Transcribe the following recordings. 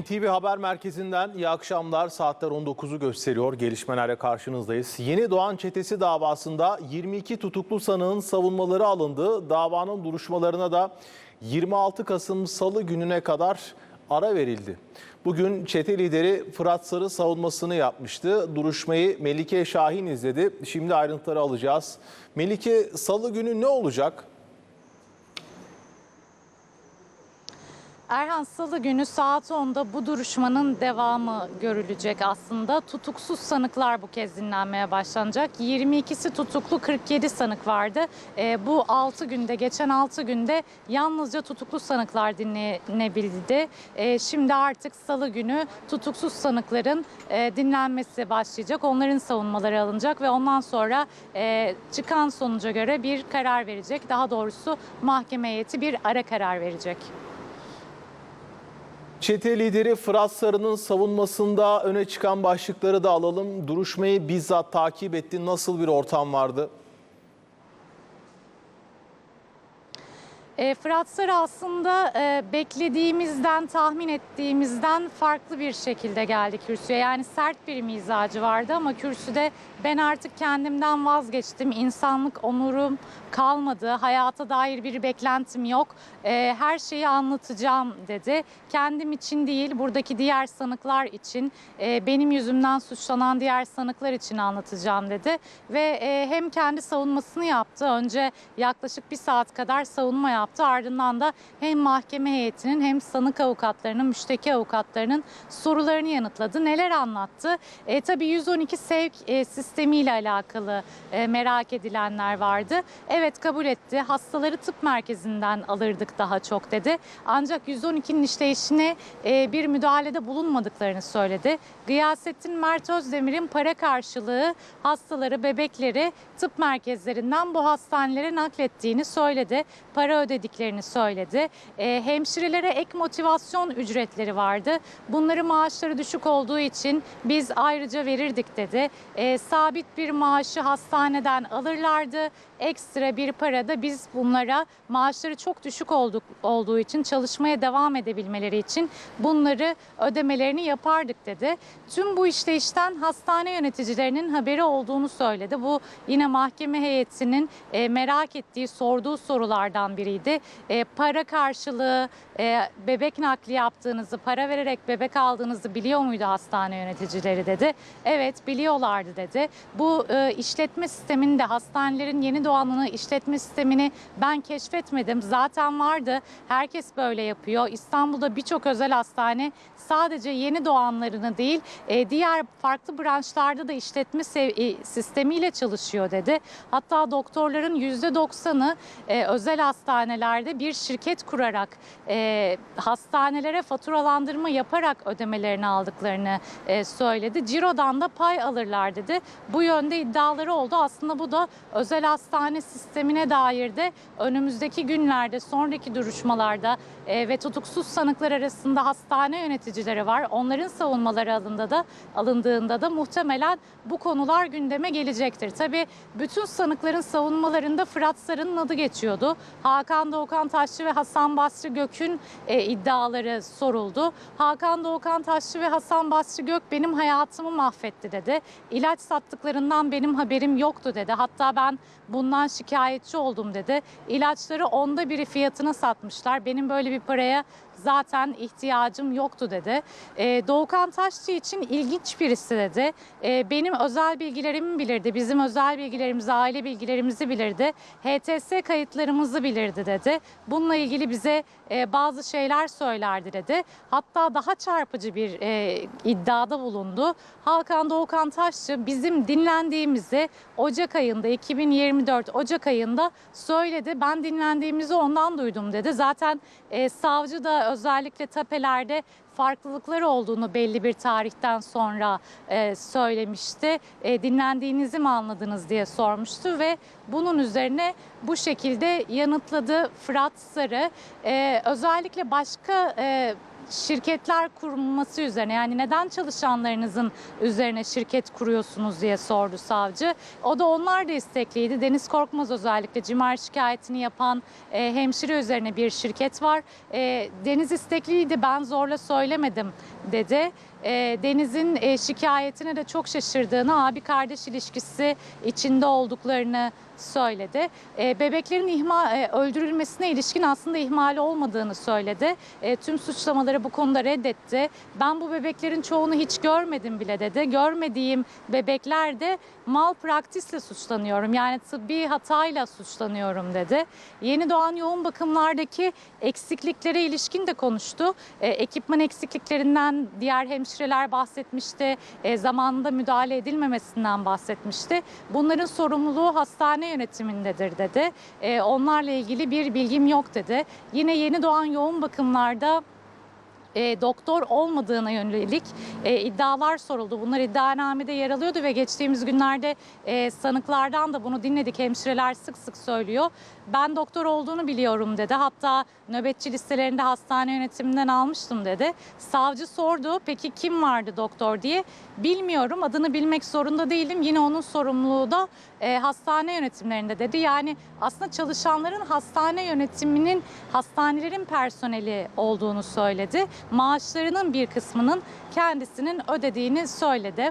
NTV Haber Merkezi'nden iyi akşamlar. Saatler 19'u gösteriyor. Gelişmelerle karşınızdayız. Yeni Doğan Çetesi davasında 22 tutuklu sanığın savunmaları alındı. Davanın duruşmalarına da 26 Kasım Salı gününe kadar ara verildi. Bugün çete lideri Fırat Sarı savunmasını yapmıştı. Duruşmayı Melike Şahin izledi. Şimdi ayrıntıları alacağız. Melike Salı günü ne olacak? Erhan Salı günü saat 10'da bu duruşmanın devamı görülecek aslında. Tutuksuz sanıklar bu kez dinlenmeye başlanacak. 22'si tutuklu 47 sanık vardı. Ee, bu 6 günde geçen 6 günde yalnızca tutuklu sanıklar dinlenebildi. Ee, şimdi artık Salı günü tutuksuz sanıkların e, dinlenmesi başlayacak. Onların savunmaları alınacak ve ondan sonra e, çıkan sonuca göre bir karar verecek. Daha doğrusu mahkeme heyeti bir ara karar verecek. Çete lideri Fırat Sarı'nın savunmasında öne çıkan başlıkları da alalım. Duruşmayı bizzat takip etti. Nasıl bir ortam vardı? E, Fırat Sarı aslında e, beklediğimizden, tahmin ettiğimizden farklı bir şekilde geldi kürsüye. Yani sert bir mizacı vardı ama kürsüde ben artık kendimden vazgeçtim. İnsanlık onurum kalmadı. Hayata dair bir beklentim yok. E, her şeyi anlatacağım dedi. Kendim için değil, buradaki diğer sanıklar için, e, benim yüzümden suçlanan diğer sanıklar için anlatacağım dedi. Ve e, hem kendi savunmasını yaptı. Önce yaklaşık bir saat kadar savunma yaptı. Ardından da hem mahkeme heyetinin hem sanık avukatlarının, müşteki avukatlarının sorularını yanıtladı. Neler anlattı? E, tabii 112 sevk e, sistemiyle alakalı e, merak edilenler vardı. Evet kabul etti. Hastaları tıp merkezinden alırdık daha çok dedi. Ancak 112'nin işleyişine e, bir müdahalede bulunmadıklarını söyledi. Gıyasettin Mert Özdemir'in para karşılığı hastaları, bebekleri tıp merkezlerinden bu hastanelere naklettiğini söyledi. Para ödediklerini söyledi. E, hemşirelere ek motivasyon ücretleri vardı. Bunları maaşları düşük olduğu için biz ayrıca verirdik dedi. E, sabit bir maaşı hastaneden alırlardı. Ekstra bir para da biz bunlara maaşları çok düşük olduk, olduğu için çalışmaya devam edebilmeleri için bunları ödemelerini yapardık dedi. Tüm bu işleyişten hastane yöneticilerinin haberi olduğunu söyledi. Bu yine mahkeme heyetinin e, merak ettiği, sorduğu sorulardan biriydi. E, para karşılığı e, bebek nakli yaptığınızı, para vererek bebek aldığınızı biliyor muydu hastane yöneticileri dedi. Evet biliyorlardı dedi. Bu e, işletme sistemini de hastanelerin yeni doğanını işletme sistemini ben keşfetmedim. Zaten vardı. Herkes böyle yapıyor. İstanbul'da birçok özel hastane sadece yeni doğanlarını değil e, diğer farklı branşlarda da işletme e, sistemiyle çalışıyor dedi. Hatta doktorların %90'ı e, özel hastanelerde bir şirket kurarak e, hastanelere faturalandırma yaparak ödemelerini aldıklarını e, söyledi. Ciro'dan da pay alırlar dedi. Bu yönde iddiaları oldu. Aslında bu da özel hastane sistemine dair de önümüzdeki günlerde sonraki duruşmalarda e, ve tutuksuz sanıklar arasında hastane yöneticileri var. Onların savunmaları alındığında da alındığında da muhtemelen bu konular gündeme gelecektir. Tabii bütün sanıkların savunmalarında Fırat Sarı'nın adı geçiyordu. Hakan Doğukan Taşçı ve Hasan Basri Gök'ün e, iddiaları soruldu. Hakan Doğukan Taşçı ve Hasan Basri Gök benim hayatımı mahvetti dedi. İlaç sattıklarından benim haberim yoktu dedi. Hatta ben bundan şikayetçi oldum dedi. İlaçları onda biri fiyatına satmışlar. Benim böyle bir paraya zaten ihtiyacım yoktu dedi. E, Doğukan Taşçı için ilginç birisi dedi. E, benim özel bilgilerimi bilirdi. Bizim özel bilgilerimizi, aile bilgilerimizi bilirdi. HTS kayıtlarımızı bilirdi dedi. Bununla ilgili bize e, bazı şeyler söylerdi dedi. Hatta daha çarpıcı bir e, iddiada bulundu. Hakan Doğukan Taşçı bizim dinlendiğimizi Ocak ayında 2024 Ocak ayında söyledi. Ben dinlendiğimizi ondan duydum dedi. Zaten e, savcı da özellikle tapelerde farklılıklar olduğunu belli bir tarihten sonra e, söylemişti. E, dinlendiğinizi mi anladınız diye sormuştu ve bunun üzerine bu şekilde yanıtladı Fırat Sarı. E, özellikle başka e, şirketler kurulması üzerine yani neden çalışanlarınızın üzerine şirket kuruyorsunuz diye sordu savcı. O da onlar da istekliydi. Deniz Korkmaz özellikle cimer şikayetini yapan e, hemşire üzerine bir şirket var. E, Deniz istekliydi ben zorla söylemedim dedi. E, Deniz'in e, şikayetine de çok şaşırdığını, abi kardeş ilişkisi içinde olduklarını söyledi. E, bebeklerin ihma, e, öldürülmesine ilişkin aslında ihmali olmadığını söyledi. E, tüm suçlamaları bu konuda reddetti. Ben bu bebeklerin çoğunu hiç görmedim bile dedi. Görmediğim bebekler de mal praktisle suçlanıyorum. Yani tıbbi hatayla suçlanıyorum dedi. Yeni doğan yoğun bakımlardaki eksikliklere ilişkin de konuştu. E, ekipman eksikliklerinden diğer hemşireler bahsetmişti. E, zamanında müdahale edilmemesinden bahsetmişti. Bunların sorumluluğu hastane yönetimindedir dedi. E, onlarla ilgili bir bilgim yok dedi. Yine yeni doğan yoğun bakımlarda e, doktor olmadığına yönelik e, iddialar soruldu. Bunlar iddianamede yer alıyordu ve geçtiğimiz günlerde e, sanıklardan da bunu dinledik. Hemşireler sık sık söylüyor. Ben doktor olduğunu biliyorum dedi. Hatta nöbetçi listelerinde hastane yönetiminden almıştım dedi. Savcı sordu peki kim vardı doktor diye. Bilmiyorum adını bilmek zorunda değilim. Yine onun sorumluluğu da e, hastane yönetimlerinde dedi. Yani aslında çalışanların hastane yönetiminin hastanelerin personeli olduğunu söyledi. Maaşlarının bir kısmının kendisinin ödediğini söyledi.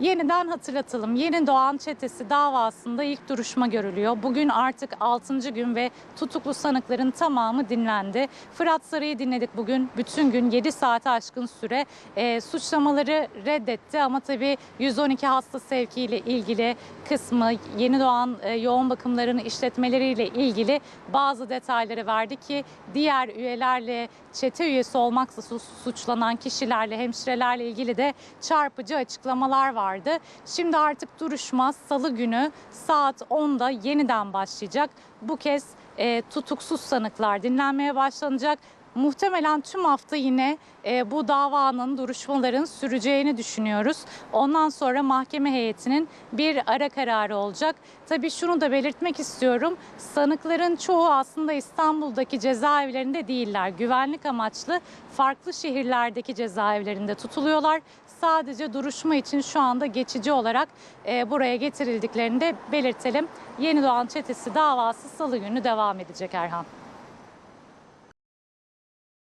Yeniden hatırlatalım. Yeni Doğan Çetesi davasında ilk duruşma görülüyor. Bugün artık 6. gün ve tutuklu sanıkların tamamı dinlendi. Fırat Sarı'yı dinledik bugün. Bütün gün 7 saate aşkın süre e, suçlamaları reddetti. Ama tabii 112 hasta sevkiyle ilgili kısmı yeni doğan e, yoğun bakımların işletmeleriyle ilgili bazı detayları verdi ki diğer üyelerle çete üyesi olmakla su- suçlanan kişilerle hemşirelerle ilgili de çarpıcı açıklamalar vardı. Şimdi artık duruşma salı günü saat 10'da yeniden başlayacak. Bu kez e, tutuksuz sanıklar dinlenmeye başlanacak. Muhtemelen tüm hafta yine e, bu davanın, duruşmaların süreceğini düşünüyoruz. Ondan sonra mahkeme heyetinin bir ara kararı olacak. Tabii şunu da belirtmek istiyorum. Sanıkların çoğu aslında İstanbul'daki cezaevlerinde değiller. Güvenlik amaçlı farklı şehirlerdeki cezaevlerinde tutuluyorlar. Sadece duruşma için şu anda geçici olarak e, buraya getirildiklerini de belirtelim. Yeni Doğan Çetesi davası salı günü devam edecek Erhan.